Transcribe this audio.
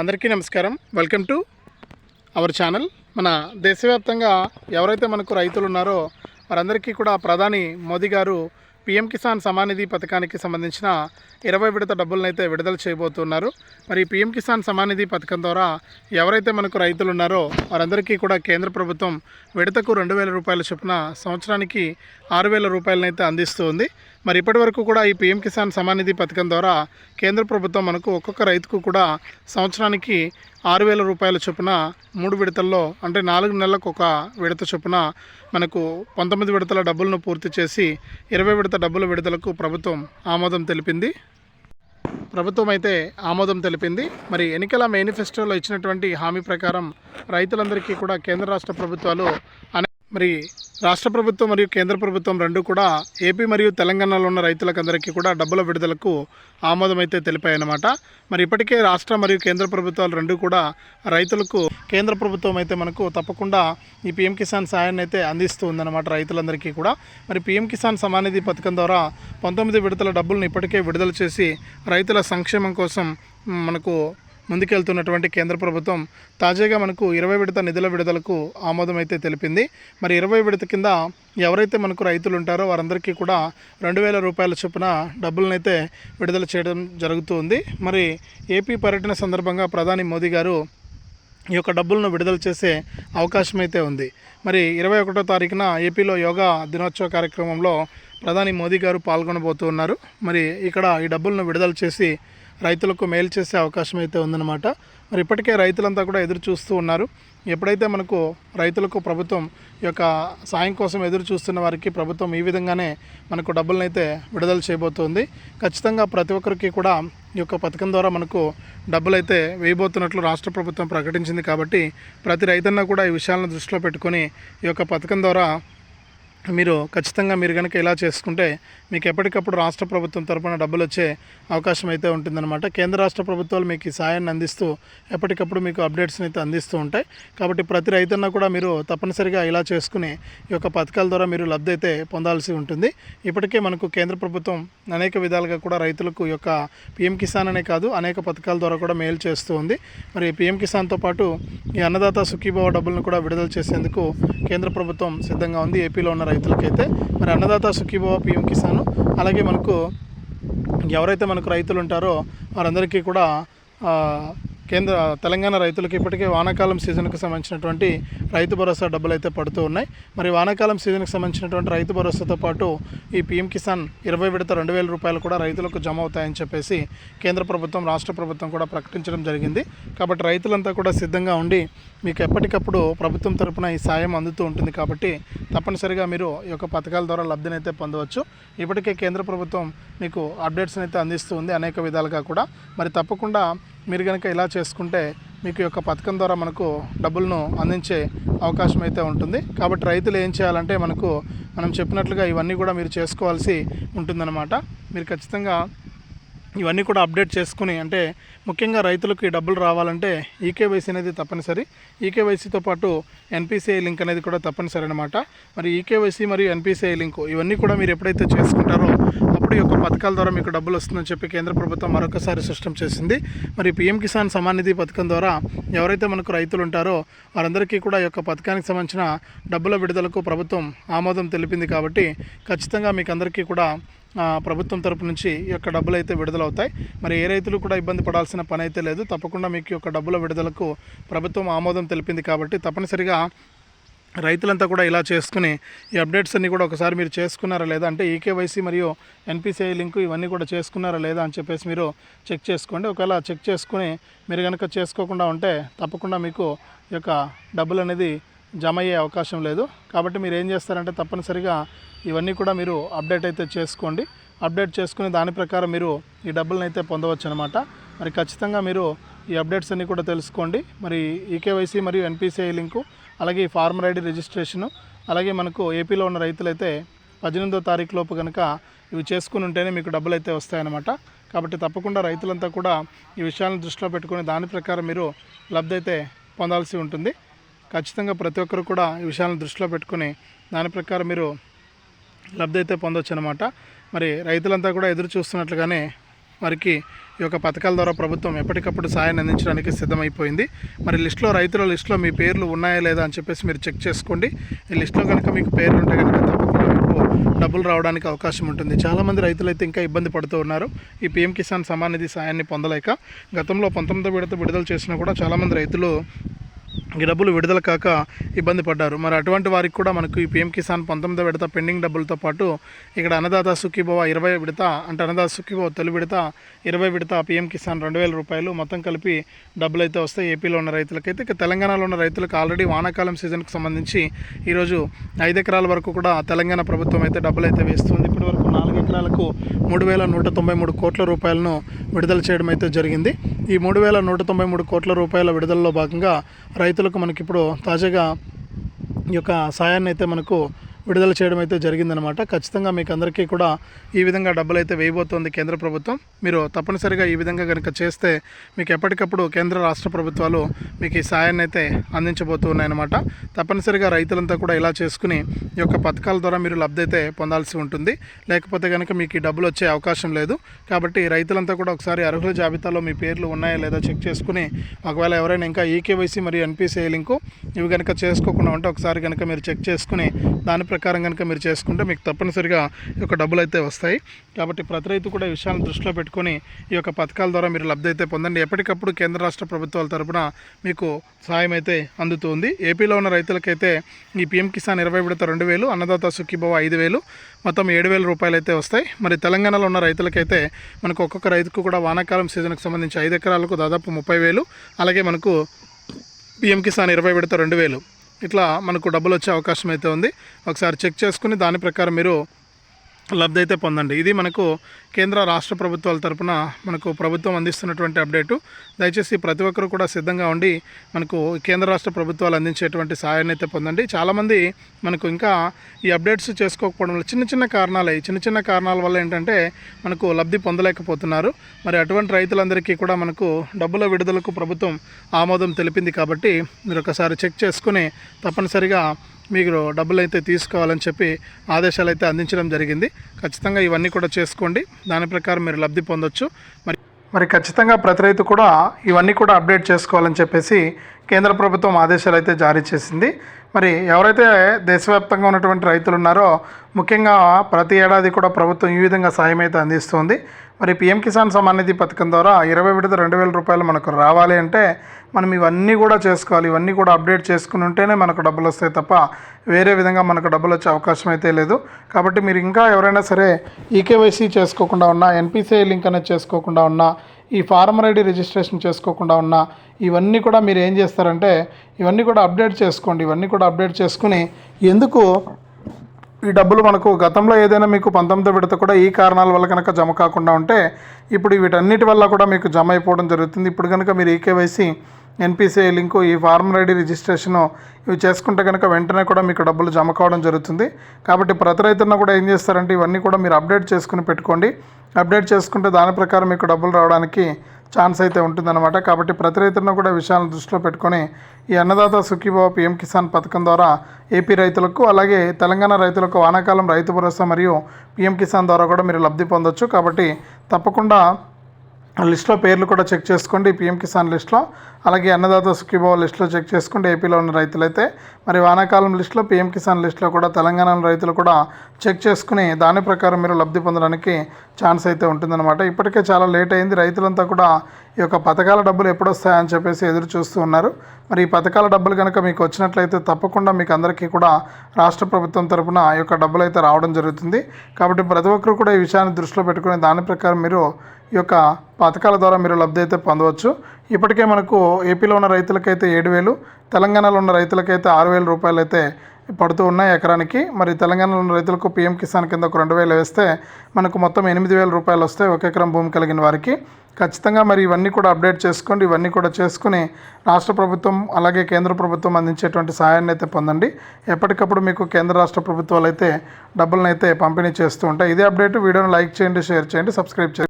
అందరికీ నమస్కారం. Welcome to our channel మన దేశవ్యాప్తంగా ఎవరైతే మనకు రైతులు ఉన్నారో వారందరికీ కూడా ప్రధాని మోదీ గారు పిఎం కిసాన్ సమానిధి పథకానికి సంబంధించిన ఇరవై విడత డబ్బులను అయితే విడుదల చేయబోతున్నారు. మరి పిఎం కిసాన్ సమానిధి పథకం ద్వారా ఎవరైతే మనకు రైతులు ఉన్నారో వారందరికీ కూడా కేంద్ర ప్రభుత్వం విడతకు రెండు వేల రూపాయల చొప్పున సంవత్సరానికి ఆరు వేల రూపాయలనైతే అందిస్తుంది మరి ఇప్పటి వరకు కూడా ఈ పిఎం కిసాన్ సమానిధి పథకం ద్వారా కేంద్ర ప్రభుత్వం మనకు ఒక్కొక్క రైతుకు కూడా సంవత్సరానికి ఆరు వేల రూపాయల చొప్పున మూడు విడతల్లో అంటే నాలుగు నెలలకు ఒక విడత చొప్పున మనకు పంతొమ్మిది విడతల డబ్బులను పూర్తి చేసి ఇరవై విడత డబ్బుల విడుదలకు ప్రభుత్వం ఆమోదం తెలిపింది. ప్రభుత్వం అయితే ఆమోదం తెలిపింది. మరి ఎన్నికల మేనిఫెస్టోలో ఇచ్చినటువంటి హామీ ప్రకారం రైతులందరికీ కూడా కేంద్ర రాష్ట్ర ప్రభుత్వాలు అనే మరి రాష్ట్ర ప్రభుత్వం మరియు కేంద్ర ప్రభుత్వం రెండు కూడా ఏపీ మరియు తెలంగాణలో ఉన్న రైతులకందరికీ కూడా డబ్బుల విడుదలకు ఆమోదం అయితే తెలిపాయన్నమాట. మరి ఇప్పటికే రాష్ట్ర మరియు కేంద్ర ప్రభుత్వాలు రెండు కూడా రైతులకు కేంద్ర ప్రభుత్వం అయితే మనకు తప్పకుండా ఈ పిఎం కిసాన్ సాయాన్ని అయితే అందిస్తూ ఉందన్నమాట రైతులందరికీ కూడా. మరి పిఎం కిసాన్ సమానిధి పథకం ద్వారా పంతొమ్మిది విడతల డబ్బులను ఇప్పటికే విడుదల చేసి రైతుల సంక్షేమం కోసం మనకు ముందుకెళ్తున్నటువంటి కేంద్ర ప్రభుత్వం తాజాగా మనకు ఇరవై విడత నిధుల విడుదలకు ఆమోదం అయితే తెలిపింది. మరి ఇరవై విడత కింద ఎవరైతే మనకు రైతులు ఉంటారో వారందరికీ కూడా రెండు వేల రూపాయల చొప్పున డబ్బులనైతే విడుదల చేయడం జరుగుతుంది. మరి ఏపీ పర్యటన సందర్భంగా ప్రధాని మోదీ గారు ఈ యొక్క డబ్బులను విడుదల చేసే అవకాశం అయితే ఉంది. మరి ఇరవై ఒకటో తారీఖున ఏపీలో యోగా దినోత్సవ కార్యక్రమంలో ప్రధాని మోదీ గారు పాల్గొనబోతూ ఉన్నారు మరి ఇక్కడ ఈ డబ్బులను విడుదల చేసి రైతులకు మేలు చేసే అవకాశం అయితే ఉందన్నమాట. మరి ఇప్పటికే రైతులంతా కూడా ఎదురు చూస్తూ ఉన్నారు. ఎప్పుడైతే మనకు రైతులకు ప్రభుత్వం ఈ యొక్క సాయం కోసం ఎదురు చూస్తున్న వారికి ప్రభుత్వం ఈ విధంగానే మనకు డబ్బులను అయితే విడుదల చేయబోతోంది. ఖచ్చితంగా ప్రతి ఒక్కరికి కూడా ఈ యొక్క పథకం ద్వారా మనకు డబ్బులు అయితే వేయబోతున్నట్లు రాష్ట్ర ప్రభుత్వం ప్రకటించింది కాబట్టి ప్రతి రైతన్న కూడా ఈ విషయాలను దృష్టిలో పెట్టుకొని ఈ యొక్క పథకం ద్వారా మీరు ఖచ్చితంగా మీరు కనుక ఇలా చేసుకుంటే మీకు ఎప్పటికప్పుడు రాష్ట్ర ప్రభుత్వం తరపున డబ్బులు వచ్చే అవకాశం అయితే ఉంటుందన్నమాట. కేంద్ర రాష్ట్ర ప్రభుత్వాలు మీకు ఈ సాయాన్ని అందిస్తూ ఎప్పటికప్పుడు మీకు అప్డేట్స్ని అయితే అందిస్తూ ఉంటాయి. కాబట్టి ప్రతి రైతన్న కూడా మీరు తప్పనిసరిగా ఇలా చేసుకుని ఈ యొక్క పథకాల ద్వారా మీరు లబ్ధి అయితే పొందాల్సి ఉంటుంది. ఇప్పటికే మనకు కేంద్ర ప్రభుత్వం అనేక విధాలుగా కూడా రైతులకు ఈ యొక్క పిఎం కిసాన్ అనే కాదు అనేక పథకాల ద్వారా కూడా మేలు చేస్తూ ఉంది. మరి పిఎం కిసాన్తో పాటు ఈ అన్నదాత సుఖీభావ డబ్బులను కూడా విడుదల చేసేందుకు కేంద్ర ప్రభుత్వం సిద్ధంగా ఉంది. ఏపీలో ఉన్న రైతులకైతే మరి అన్నదాత సుఖీభవ పిఎం కిసాన్ అలాగే మనకు ఎవరైతే మనకు రైతులు ఉంటారో వారందరికీ కూడా కేంద్ర తెలంగాణ రైతులకు ఇప్పటికే వానాకాలం సీజన్కు సంబంధించినటువంటి రైతు భరోసా డబ్బులు అయితే పడుతూ ఉన్నాయి. మరి వానాకాలం సీజన్కి సంబంధించినటువంటి రైతు భరోసాతో పాటు ఈ పీఎం కిసాన్ ఇరవై విడత రెండు వేల రూపాయలు కూడా రైతులకు జమ అవుతాయని చెప్పేసి కేంద్ర ప్రభుత్వం రాష్ట్ర ప్రభుత్వం కూడా ప్రకటించడం జరిగింది. కాబట్టి రైతులంతా కూడా సిద్ధంగా ఉండి మీకు ఎప్పటికప్పుడు ప్రభుత్వం తరపున ఈ సాయం అందుతూ ఉంటుంది కాబట్టి తప్పనిసరిగా మీరు ఈ యొక్క పథకాల ద్వారా లబ్ధినైతే పొందవచ్చు. ఇప్పటికే కేంద్ర ప్రభుత్వం మీకు అప్డేట్స్ని అయితే అందిస్తూ ఉంది అనేక విధాలుగా కూడా. మరి తప్పకుండా మీరు కనుక ఇలా చేసుకుంటే మీకు యొక్క పథకం ద్వారా మనకు డబ్బులను అందించే అవకాశం అయితే ఉంటుంది. కాబట్టి రైతులు ఏం చేయాలంటే మనకు మనం చెప్పినట్లుగా ఇవన్నీ కూడా మీరు చేసుకోవాల్సి ఉంటుందన్నమాట. మీరు ఖచ్చితంగా ఇవన్నీ కూడా అప్డేట్ చేసుకుని అంటే ముఖ్యంగా రైతులకు ఈ డబ్బులు రావాలంటే ఈకేవైసీ అనేది తప్పనిసరి. ఈకేవైసీతో పాటు ఎన్పిసిఐ లింక్ అనేది కూడా తప్పనిసరి అనమాట మరి ఈకేవైసీ మరియు ఎన్పిసిఐ లింక్ ఇవన్నీ కూడా మీరు ఎప్పుడైతే చేసుకుంటారో అప్పుడు ఈ యొక్క పథకాల ద్వారా మీకు డబ్బులు వస్తుందని చెప్పి కేంద్ర ప్రభుత్వం మరొకసారి స్పష్టం చేసింది. మరి పిఎం కిసాన్ సమాన్ పథకం ద్వారా ఎవరైతే మనకు రైతులు ఉంటారో వారందరికీ కూడా ఈ యొక్క పథకానికి సంబంధించిన డబ్బుల విడుదలకు ప్రభుత్వం ఆమోదం తెలిపింది కాబట్టి ఖచ్చితంగా మీకు అందరికీ కూడా ప్రభుత్వం తరపు నుంచి ఈ యొక్క డబ్బులు అయితే విడుదలవుతాయి. మరి ఏ రైతులు కూడా ఇబ్బంది పడాల్సిన పని అయితే లేదు. తప్పకుండా మీకు యొక్క డబ్బుల విడుదలకు ప్రభుత్వం ఆమోదం తెలిపింది కాబట్టి తప్పనిసరిగా రైతులంతా కూడా ఇలా చేసుకుని ఈ అప్డేట్స్ అన్నీ కూడా ఒకసారి మీరు చేసుకున్నారా లేదా? అంటే ఈకేవైసీ మరియు ఎన్పిసిఐ లింక్ ఇవన్నీ కూడా చేసుకున్నారా లేదా అని చెప్పేసి మీరు చెక్ చేసుకోండి. ఒకవేళ చెక్ చేసుకుని మీరు కనుక చేసుకోకుండా ఉంటే తప్పకుండా మీకు ఈ యొక్క డబ్బులు అనేది జమ అయ్యే అవకాశం లేదు. కాబట్టి మీరు ఏం చేస్తారంటే తప్పనిసరిగా ఇవన్నీ కూడా మీరు అప్డేట్ అయితే చేసుకోండి. అప్డేట్ చేసుకుని దాని ప్రకారం మీరు ఈ డబ్బులను అయితే పొందవచ్చు అనమాట మరి ఖచ్చితంగా మీరు ఈ అప్డేట్స్ అన్నీ కూడా తెలుసుకోండి. మరి ఈకేవైసీ మరియు ఎన్పిసిఐ లింకు అలాగే ఈ ఫార్మర్ ఐడి రిజిస్ట్రేషను అలాగే మనకు ఏపీలో ఉన్న రైతులైతే పద్దెనిమిదో తారీఖు లోపు కనుక ఇవి చేసుకుని ఉంటేనే మీకు డబ్బులు అయితే వస్తాయన్నమాట కాబట్టి తప్పకుండా రైతులంతా కూడా ఈ విషయాలను దృష్టిలో పెట్టుకుని దాని ప్రకారం మీరు లబ్ధి అయితే పొందాల్సి ఉంటుంది. ఖచ్చితంగా ప్రతి ఒక్కరు కూడా ఈ విషయాలను దృష్టిలో పెట్టుకుని దాని ప్రకారం మీరు లబ్ధి అయితే పొందొచ్చు అనమాట మరి రైతులంతా కూడా ఎదురు చూస్తున్నట్లుగానే వారికి ఈ యొక్క పథకాల ద్వారా ప్రభుత్వం ఎప్పటికప్పుడు సాయాన్ని అందించడానికి సిద్ధమైపోయింది. మరి లిస్టులో రైతుల లిస్టులో మీ పేర్లు ఉన్నాయా లేదా అని చెప్పేసి మీరు చెక్ చేసుకోండి. ఈ లిస్టులో కనుక మీకు పేర్లు ఉంటే కనుక తప్పకుండా మీకు డబ్బులు రావడానికి అవకాశం ఉంటుంది. చాలామంది రైతులు అయితే ఇంకా ఇబ్బంది పడుతూ ఉన్నారు. ఈ పీఎం కిసాన్ సమాన్ నిధి సాయాన్ని పొందలేక గతంలో పంతొమ్మిదో విడత విడుదల చేసినా కూడా చాలామంది రైతులు డబ్బులు విడుదల కాక ఇబ్బంది పడ్డారు. మరి అటువంటి వారికి కూడా మనకు ఈ పీఎం కిసాన్ పంతొమ్మిదో విడత పెండింగ్ డబ్బులతో పాటు ఇక్కడ అన్నదాత సుఖీభవ ఇరవై విడత అంటే అన్నదాత సుఖీభవ తొలి విడత ఇరవై విడత పీఎం కిసాన్ రెండు వేల రూపాయలు మొత్తం కలిపి డబ్బులు అయితే వస్తాయి ఏపీలో ఉన్న రైతులకైతే ఇక తెలంగాణలో ఉన్న రైతులకు ఆల్రెడీ వానాకాలం సీజన్కి సంబంధించి ఈరోజు ఐదు ఎకరాల వరకు కూడా తెలంగాణ ప్రభుత్వం అయితే డబ్బులు అయితే వేస్తుంది. ఇప్పటివరకు ఎకరాలకు మూడు వేల నూట తొంభై మూడు కోట్ల రూపాయలను విడుదల చేయడం అయితే జరిగింది. ఈ మూడు వేల నూట తొంభై మూడు కోట్ల రూపాయల విడుదలలో భాగంగా రైతులకు మనకిప్పుడు తాజాగా ఈ యొక్క సాయాన్ని అయితే మనకు విడుదల చేయడం అయితే జరిగిందనమాట ఖచ్చితంగా మీకు అందరికీ కూడా ఈ విధంగా డబ్బులు అయితే వేయబోతోంది కేంద్ర ప్రభుత్వం. మీరు తప్పనిసరిగా ఈ విధంగా కనుక చేస్తే మీకు ఎప్పటికప్పుడు కేంద్ర రాష్ట్ర ప్రభుత్వాలు మీకు ఈ సాయాన్ని అయితే అందించబోతూ ఉన్నాయన్నమాట. తప్పనిసరిగా రైతులంతా కూడా ఇలా చేసుకుని ఈ యొక్క పథకాల ద్వారా మీరు లబ్ధి అయితే పొందాల్సి ఉంటుంది. లేకపోతే కనుక మీకు ఈ డబ్బులు వచ్చే అవకాశం లేదు. కాబట్టి రైతులంతా కూడా ఒకసారి అర్హుల జాబితాలో మీ పేర్లు ఉన్నాయా లేదా చెక్ చేసుకుని ఒకవేళ ఎవరైనా ఇంకా ఈకేవైసీ మరియు ఎన్పిసిఐ లింకు ఇవి కనుక చేసుకోకుండా ఉంటే ఒకసారి కనుక మీరు చెక్ చేసుకుని దాని ప్రకారం కనుక మీరు చేసుకుంటే మీకు తప్పనిసరిగా ఈ యొక్క డబ్బులు అయితే వస్తాయి. కాబట్టి ప్రతి రైతు కూడా ఈ విషయాన్ని దృష్టిలో పెట్టుకొని ఈ యొక్క పథకాల ద్వారా మీరు లబ్ధి అయితే పొందండి. ఎప్పటికప్పుడు కేంద్ర రాష్ట్ర ప్రభుత్వాల తరపున మీకు సహాయం అయితే అందుతుంది. ఏపీలో ఉన్న రైతులకైతే ఈ పీఎం కిసాన్ ఇరవై విడత రెండు వేలు అన్నదాత సుఖీభవ ఐదు వేలు మొత్తం ఏడు వేల రూపాయలు అయితే వస్తాయి. మరి తెలంగాణలో ఉన్న రైతులకైతే మనకు ఒక్కొక్క రైతుకు కూడా వానాకాలం సీజన్కి సంబంధించి ఐదు ఎకరాలకు దాదాపు ముప్పై వేలు అలాగే మనకు పిఎం కిసాన్ ఇరవై విడత రెండు వేలు. ఇట్లా మనకు డబ్బులు వచ్చే అవకాశం అయితే ఉంది. ఒకసారి చెక్ చేసుకుని దాని ప్రకారం మీరు లబ్ధి అయితే పొందండి. ఇది మనకు కేంద్ర రాష్ట్ర ప్రభుత్వాల తరపున మనకు ప్రభుత్వం అందిస్తున్నటువంటి అప్డేటు. దయచేసి ప్రతి ఒక్కరు కూడా సిద్ధంగా ఉండి మనకు కేంద్ర రాష్ట్ర ప్రభుత్వాలు అందించేటువంటి సహాయాన్ని అయితే పొందండి. చాలామంది మనకు ఇంకా ఈ అప్డేట్స్ చేసుకోకపోవడం వల్ల చిన్న చిన్న కారణాలు. ఈ చిన్న చిన్న కారణాల వల్ల ఏంటంటే మనకు లబ్ధి పొందలేకపోతున్నారు. మరి అటువంటి రైతులందరికీ కూడా మనకు డబ్బుల విడుదలకు ప్రభుత్వం ఆమోదం తెలిపింది కాబట్టి మీరు ఒకసారి చెక్ చేసుకుని తప్పనిసరిగా మీరు డబ్బులు అయితే తీసుకోవాలని చెప్పి ఆదేశాలు అయితే అందించడం జరిగింది. ఖచ్చితంగా ఇవన్నీ కూడా చేసుకోండి. దాని ప్రకారం మీరు లబ్ధి పొందొచ్చు. మరి మరి ఖచ్చితంగా ప్రతి రైతు కూడా ఇవన్నీ కూడా అప్డేట్ చేసుకోవాలని చెప్పేసి కేంద్ర ప్రభుత్వం ఆదేశాలు అయితే జారీ చేసింది. మరి ఎవరైతే దేశవ్యాప్తంగా ఉన్నటువంటి రైతులు ఉన్నారో ముఖ్యంగా ప్రతి ఏడాది కూడా ప్రభుత్వం ఈ విధంగా సాయం అయితే అందిస్తుంది. మరి పిఎం కిసాన్ సమ్మాన్ నిధి పథకం ద్వారా ఇరవై విడత రెండు వేల రూపాయలు మనకు రావాలి అంటే మనం ఇవన్నీ కూడా చేసుకోవాలి ఇవన్నీ కూడా అప్డేట్ చేసుకుని ఉంటేనే మనకు డబ్బులు వస్తాయి తప్ప వేరే విధంగా మనకు డబ్బులు వచ్చే అవకాశం అయితే లేదు. కాబట్టి మీరు ఇంకా ఎవరైనా సరే ఈకేవైసీ చేసుకోకుండా ఉన్నా ఎన్పిసిఐ లింక్ అనేది చేసుకోకుండా ఉన్నా ఈ ఫార్మర్ ఐడి రిజిస్ట్రేషన్ చేసుకోకుండా ఉన్నా ఇవన్నీ కూడా మీరు ఏం చేస్తారంటే ఇవన్నీ కూడా అప్డేట్ చేసుకోండి ఇవన్నీ కూడా అప్డేట్ చేసుకుని ఎందుకు ఈ డబ్బులు మనకు గతంలో ఏదైనా మీకు పంతొమ్మిదో విడత కూడా ఈ కారణాల వల్ల కనుక జమ కాకుండా ఉంటే ఇప్పుడు వీటన్నిటి వల్ల కూడా మీకు జమ అయిపోవడం జరుగుతుంది. ఇప్పుడు కనుక మీరు ఈకేవైసీ ఎన్పిసిఐ లింకు ఈ ఫార్మర్ ఐడి రిజిస్ట్రేషను ఇవి చేసుకుంటే కనుక వెంటనే కూడా మీకు డబ్బులు జమ కావడం జరుగుతుంది. కాబట్టి ప్రతి రైతున్న కూడా ఏం చేస్తారంటే ఇవన్నీ కూడా మీరు అప్డేట్ చేసుకుని పెట్టుకోండి. అప్డేట్ చేసుకుంటే దాని ప్రకారం మీకు డబ్బులు రావడానికి ఛాన్స్ అయితే ఉంటుందన్నమాట. కాబట్టి ప్రతి రైతులను కూడా విషయాలను దృష్టిలో పెట్టుకొని ఈ అన్నదాత సుఖీబాబు పిఎం కిసాన్ పథకం ద్వారా ఏపీ రైతులకు అలాగే తెలంగాణ రైతులకు వానాకాలం రైతు భరోసా మరియు పిఎం కిసాన్ ద్వారా కూడా మీరు లబ్ధి పొందొచ్చు. కాబట్టి తప్పకుండా లిస్ట్లో పేర్లు కూడా చెక్ చేసుకోండి. పిఎం కిసాన్ లిస్ట్లో అలాగే అన్నదాత సుఖీభావ లిస్ట్లో చెక్ చేసుకుంటే ఏపీలో ఉన్న రైతులైతే మరి వానాకాలం లిస్ట్లో పిఎం కిసాన్ లిస్ట్లో కూడా తెలంగాణ రైతులు కూడా చెక్ చేసుకుని దాని ప్రకారం మీరు లబ్ధి పొందడానికి ఛాన్స్ అయితే ఉంటుందన్నమాట. ఇప్పటికే చాలా లేట్ అయింది. రైతులంతా కూడా ఈ యొక్క పథకాల డబ్బులు ఎప్పుడు వస్తాయని చెప్పేసి ఎదురు చూస్తూ ఉన్నారు. మరి ఈ పథకాల డబ్బులు కనుక మీకు వచ్చినట్లయితే తప్పకుండా మీకు అందరికీ కూడా రాష్ట్ర ప్రభుత్వం తరపున ఈ యొక్క డబ్బులు అయితే రావడం జరుగుతుంది. కాబట్టి ప్రతి ఒక్కరు కూడా ఈ విషయాన్ని దృష్టిలో పెట్టుకుని దాని ప్రకారం మీరు ఈ యొక్క పథకాల ద్వారా మీరు లబ్ధి అయితే పొందవచ్చు. ఇప్పటికే మనకు ఏపీలో ఉన్న రైతులకైతే ఏడు వేలు తెలంగాణలో ఉన్న రైతులకైతే ఆరు వేల రూపాయలు అయితే పడుతూ ఉన్నాయి ఎకరానికి. మరి తెలంగాణలో ఉన్న రైతులకు పీఎం కిసాన్ కింద ఒక రెండు వేలు వేస్తే మనకు మొత్తం ఎనిమిది వేల రూపాయలు వస్తాయి ఒక ఎకరం భూమి కలిగిన వారికి. ఖచ్చితంగా మరి ఇవన్నీ కూడా అప్డేట్ చేసుకోండి ఇవన్నీ కూడా చేసుకుని రాష్ట్ర ప్రభుత్వం అలాగే కేంద్ర ప్రభుత్వం అందించేటువంటి సహాయాన్ని అయితే పొందండి. ఎప్పటికప్పుడు మీకు కేంద్ర రాష్ట్ర ప్రభుత్వాలు అయితే డబ్బులను అయితే పంపిణీ చేస్తూ ఉంటాయి. ఇదే అప్డేట్ వీడియోని లైక్ చేయండి షేర్ చేయండి సబ్స్క్రైబ్ చేయండి.